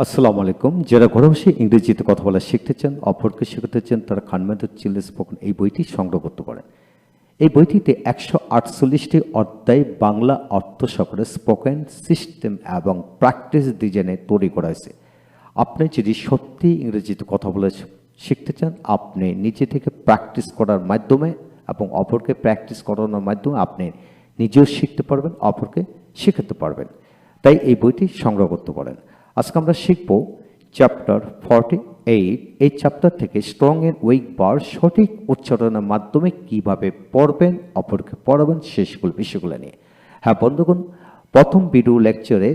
আসসালামু আলাইকুম। যারা ঘরে বসে ইংরেজিতে কথা বলা শিখতে চান, অপরকে শেখাতে চান, তারা খানমেন্দ্র চিলড্রেন স্পোকেন এই বইটি সংগ্রহ করতে পারেন। এই বইটিতে একশো আটচল্লিশটি অধ্যায় বাংলা অর্থ সকলে স্পোকেন সিস্টেম এবং প্র্যাকটিস ডিজাইনে তৈরি করা হয়েছে। আপনি যদি সত্যি ইংরেজিতে কথা বলে শিখতে চান, আপনি নিজে থেকে প্র্যাকটিস করার মাধ্যমে এবং অপরকে প্র্যাকটিস করানোর মাধ্যমে আপনি নিজেও শিখতে পারবেন, অপরকে শেখাতে পারবেন। তাই এই বইটি সংগ্রহ করতে পারেন। আজকে আমরা শিখব চ্যাপ্টার ফর্টি এইট এই চ্যাপ্টার থেকে স্ট্রং এর উইক বার সঠিক উচ্চারণের মাধ্যমে কীভাবে পড়বেন, অপরকে পড়াবেন সেগুলো বিষয়গুলো নিয়ে। হ্যাঁ বন্ধুগণ, প্রথম ভিডিও লেকচারে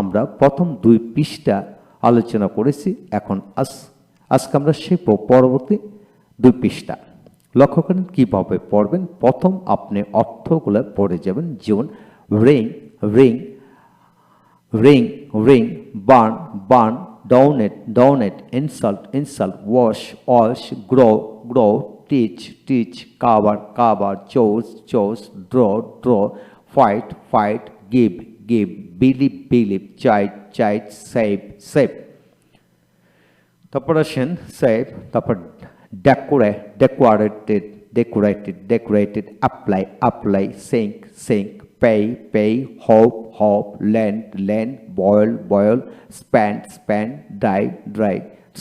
আমরা প্রথম দুই পৃষ্ঠা আলোচনা করেছি। এখন আজ, আজকে আমরা শিখব পরবর্তী দুই পৃষ্ঠা। লক্ষ্য করেন কীভাবে পড়বেন। প্রথম আপনি অর্থগুলো পড়ে যাবেন। যেমন ring ring ring, ring, burn, burn, donate, donate, insult, insult, wash, wash, grow, grow, teach, teach, cover, cover, chose, chose, draw, draw, fight, fight, give, give, believe, believe, child, child, save, save. তারপর আসেন save তারপর decorate decorated decorated decorated apply apply sync sync Pay pay hope hope land land boil boil spend spend dry dry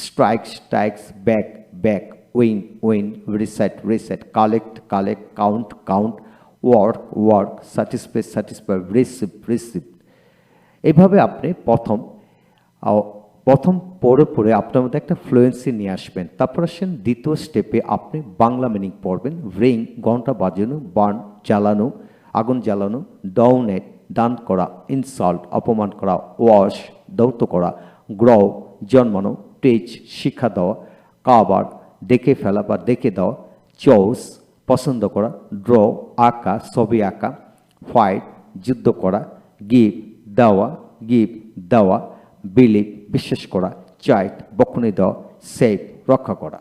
strike strikes back back win win reset reset collect collect count count work work satisfy satisfy receive receive এভাবে আপনি প্রথম প্রথম পড়ে পড়ে আপনার মধ্যে একটা fluency নিয়ে আসবেন। তারপর আসেন দ্বিতীয় স্টেপে আপনি বাংলা মিনিং পড়বেন। রিং ঘণ্টা বাজানো বার্ন জ্বালানো আগুন জ্বালানো ডাউনেট দান করা ইনসাল্ট অপমান করা ওয়াশ দৌত করা গ্রহ জন্মানো টেজ শিক্ষা দেওয়া কাবার দেখে ফেলা বা দেখে দেওয়া চৌস পছন্দ করা ড্র আঁকা, ছবি আঁকা ফাইট যুদ্ধ করা গিভ দেওয়া গিভ দেওয়া বিলিভ বিশ্বাস করা চাইট বকুনি দেওয়া সেফ রক্ষা করা।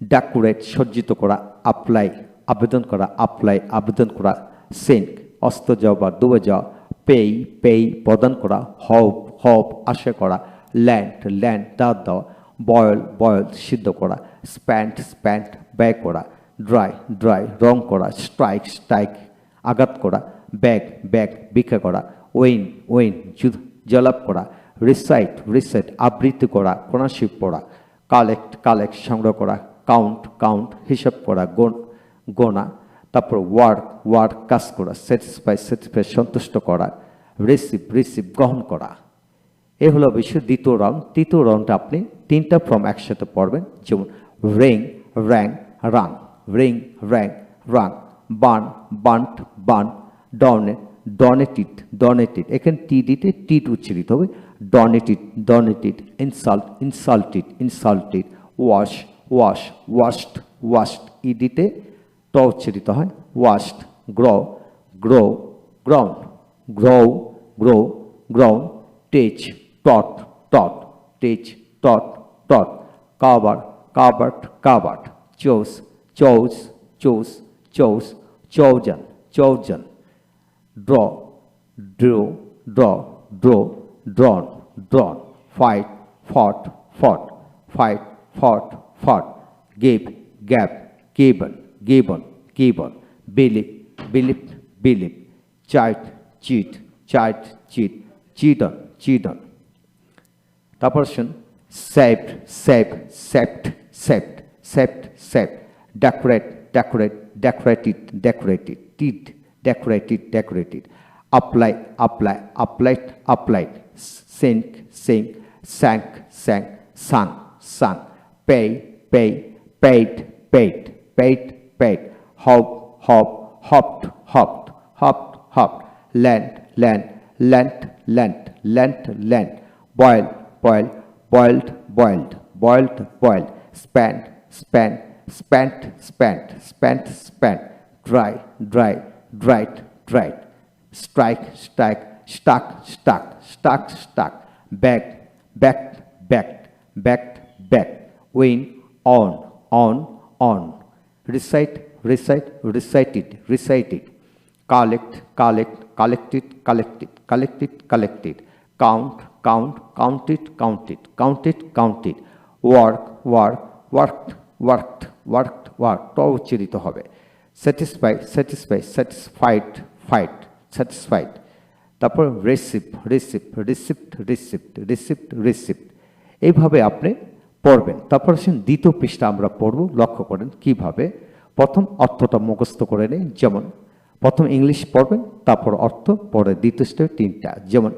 ডেকোরেট সজ্জিত করা অ্যাপ্লাই আবেদন করা অ্যাপ্লাই আবেদন করা সিঙ্ক অস্ত যাওয়া বা ডুবে যাওয়া পেই পেই প্রদান করা হপ হপ আশা করা ল্যান্ড ল্যান্ড দাঁত দেওয়া বয়েল বয়েল সিদ্ধ করা স্প্যান্ট স্প্যান্ট ব্যয় করা ড্রাই ড্রাই রং করা স্ট্রাইক স্ট্রাইক আঘাত করা ব্যাগ ব্যাগ ভিক্ষা করা ওয়েন ওয়েন জলাপ করা রিসাইট রিসাইট আবৃত্তি করা কোনাশিপ পড়া কালেক্ট কালেক্ট সংগ্রহ করা কাউন্ট কাউন্ট হিসাব করা, গণ গোনা তারপর ওয়ার্ক ওয়ার্ক কাজ করা স্যাটিসফাই স্যাটিসফাই সন্তুষ্ট করা রিসিভ রিসিভ গ্রহণ করা। এ হলো বিষয় দ্বিতীয় রাউন্ড তৃতীয় রাউন্ডে আপনি তিনটা ফর্ম একসাথে পড়বেন, যেমন ring rang rung ring rang rung burn burnt burn donate donated donated এখানে টি দিতে টিট উচ্চারিত হবে donated donated insult insulted insulted wash wash washed washed ই দিতে ট উচ্চারিত হয় washed গ্র grow ground grow grow ground tech taught taught teach taught taught কাবার কাবার্ট কাবার্ট চৌস চৌস চৌস চৌস chosen চৌজন draw, drew, draw, draw, drawn, drawn, fight, fought, fought, fight, fought, fought, give, gap, given, given, given, believe, believe, believe, cheat, cheat, cheat, cheat, cheated, cheated. তারপর শুন saved save Sept Sept Sept Sept decorate decorate decorated decorated টিড decorated, decorated. Apply, apply, applied, applied. Sink, sink, sank, sank, sunk, sunk. Pay, pay, paid, paid, paid, paid. Hop, hop, hopped, hopped, hopped, hopped. Land, land, lent, lent, lent, lent. Boil, boil, boiled, boiled, boiled, boiled. Spent, spent, spent, spent, spent, spent. Dry, dry, dried, dried, strike, strike, stuck, stuck, stuck, stuck, back, backed, backed, backed, back, win, on, on, on, recite, recite, recited, recited, collect, collect, collected, collected, collected, collected, count, count count it count it count it count it work work worked worked worked work ট উচ্চারিত হবে satisfy satisfy satisfied fight satisfied তারপর receive receive receipt receipt receipt receipt এইভাবে আপনি পড়বেন। তারপর আসেন দ্বিতীয় পৃষ্ঠা আমরা পড়ব, লক্ষ্য করেন কীভাবে। প্রথম অর্থটা মুখস্থ করে নিন যেমন প্রথম ইংলিশ পড়বেন, তারপর অর্থ, পরে দ্বিতীয় স্টেপ তিনটা। যেমন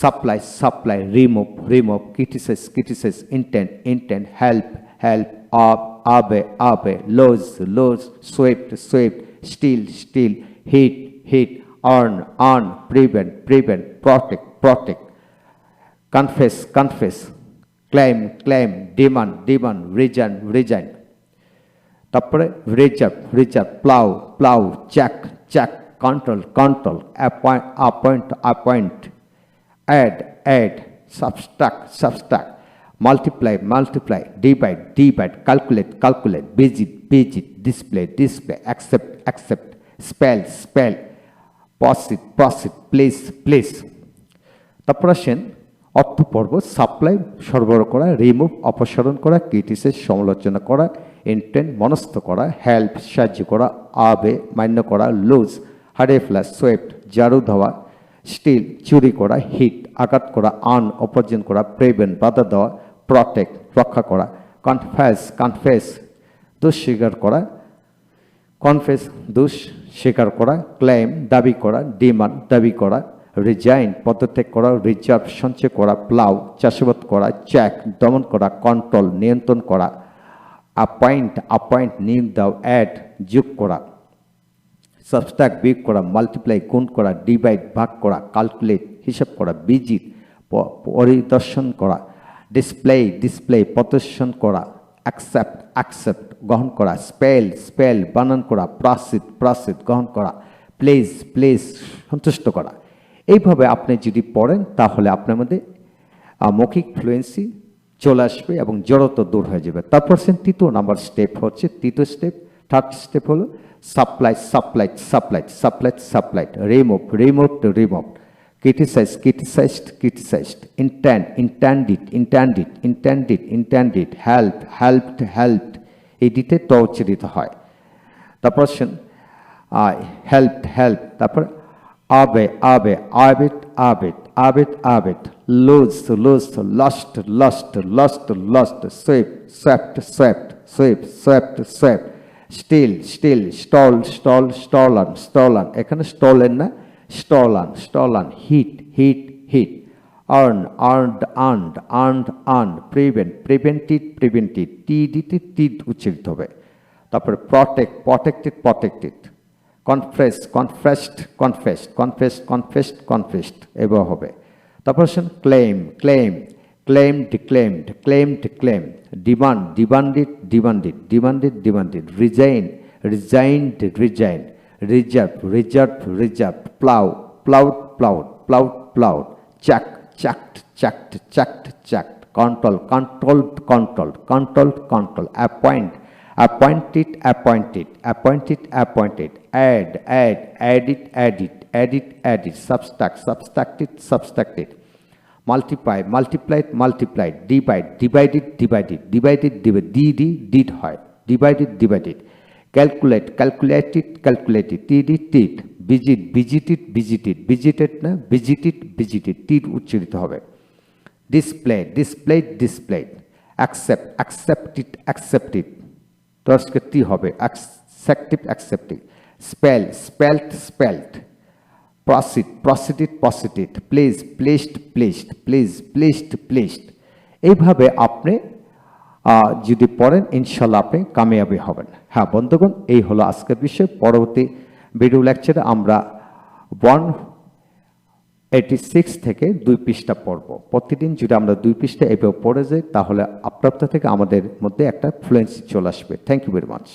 supply supply, remove remove, criticise criticise, intent intent, help help, up, abet abet, lose lose, swift swift, steal steal, hit hit, earn earn, prevent prevent, protect protect, confess confess. Claim claim demand demand resign resign তারপরে reserve reserve plough plough check check control control appoint appoint appoint add add subtract subtract multiply multiply divide divide calculate calculate visit visit display display accept accept spell spell proceed proceed place place তারপর আসেন অর্থ পর্ব supply সরবরাহ করা remove অপসারণ করা ক্রিটিসের সমালোচনা করা ইন্টেন্ট মনস্থ করা হেল্প সাহায্য করা, আবে, মান্য করা লুজ হারে ফেলা সোয়েপ্ট জারু দেওয়া স্টিল চুরি করা হিট আঘাত করা আন অপর্জন করা প্রেভেন্ট বাধা দেওয়া প্রটেক্ট রক্ষা করা কনফেস কনফেস দুঃস্বীকার করা কনফেস দোষ স্বীকার করা ক্লেম দাবি করা ডিমান্ড দাবি করা রিজাইন পদত্যাগ করা রিজার্ভ সঞ্চয় করা প্লাউ চাষাবাদ করা চেক দমন করা কন্ট্রোল নিয়ন্ত্রণ করা অ্যাপয়েন্ট অ্যাপয়েন্ট নিয়োগ দাও অ্যাড যোগ করা সাবস্ট্রাক বিয়োগ করা মাল্টিপ্লাই গুণ করা ডিভাইড ভাগ করা ক্যালকুলেট হিসাব করা বিজিট পরিদর্শন করা ডিসপ্লে ডিসপ্লে প্রদর্শন করা অ্যাকসেপ্ট অ্যাকসেপ্ট গ্রহণ করা স্পেল স্পেল বানান করা প্রাসিদ প্রাসিদ গ্রহণ করা প্লেস প্লেস সন্তুষ্ট করা এইভাবে আপনি যদি পড়েন, তাহলে আপনার মধ্যে মৌখিক ফ্লুয়েন্সি চলে আসবে এবং জড়তা দূর হয়ে যাবে। তারপর সে তৃতীয় নাম্বার স্টেপ হচ্ছে, তৃতীয় স্টেপ থার্ড স্টেপ হলো supply supplied supplied supplied supply supply remove remove remove criticise criticised criticised intend intended intended intended intended help helped helped এই দিতে ট উচ্চারিত হয় তারপর হেল্প হেল্প তারপর abet abet abet abet abet abet lose lose, lost lost lost lost, sweep swept swept sweep swept swept steal steal, stole stole, stolen stolen, এখানে stolen না, stolen stolen, hit hit hit, earn, earned earned earned earn prevent, prevented prevented, টি দিতে টিড উচ্চারিত হবে, তারপরে protect, protected protected confess confessed confessed confessed confessed confessed এবার হবে। তারপর আসেন claim claim claim declaimed claim declaim demand demanded demanded demanded demanded resign resigned resign reserve reserve reserve plough ploughed ploughed ploughed ploughed chuck chucked chucked chucked chucked control controlled control controlled control appoint appointed appointed appointed appointed add add added added added added subtract subtracted subtracted multiply multiplied multiplied divide divided divided divided divided dd did হয় divided divided calculate calculated calculated td tit visit visited visited visited না visited visited tit উচ্চারিত হবে display displayed displayed accept accepted accepted দর্শকটি হবে? Accepted accepted spell spelt spelt proceed proceeded proceeded place placed placed place placed placed এইভাবে আপনি যদি পড়েন ইনশাল্লাহ আপনি কামিয়াবি হবেন। হ্যাঁ বন্ধুগণ, এই হলো আজকের বিষয়। পরবর্তী ভিডিও লেকচারে আমরা ওয়ান এইটি সিক্স থেকে দুই পৃষ্ঠা পড়ব। প্রতিদিন যদি আমরা দুই পৃষ্ঠা এভাবে পড়ে যাই, তাহলে আপ্রাপ্ত থেকে আমাদের মধ্যে একটা ফ্লুয়েন্সি চলে আসবে। Thank you very much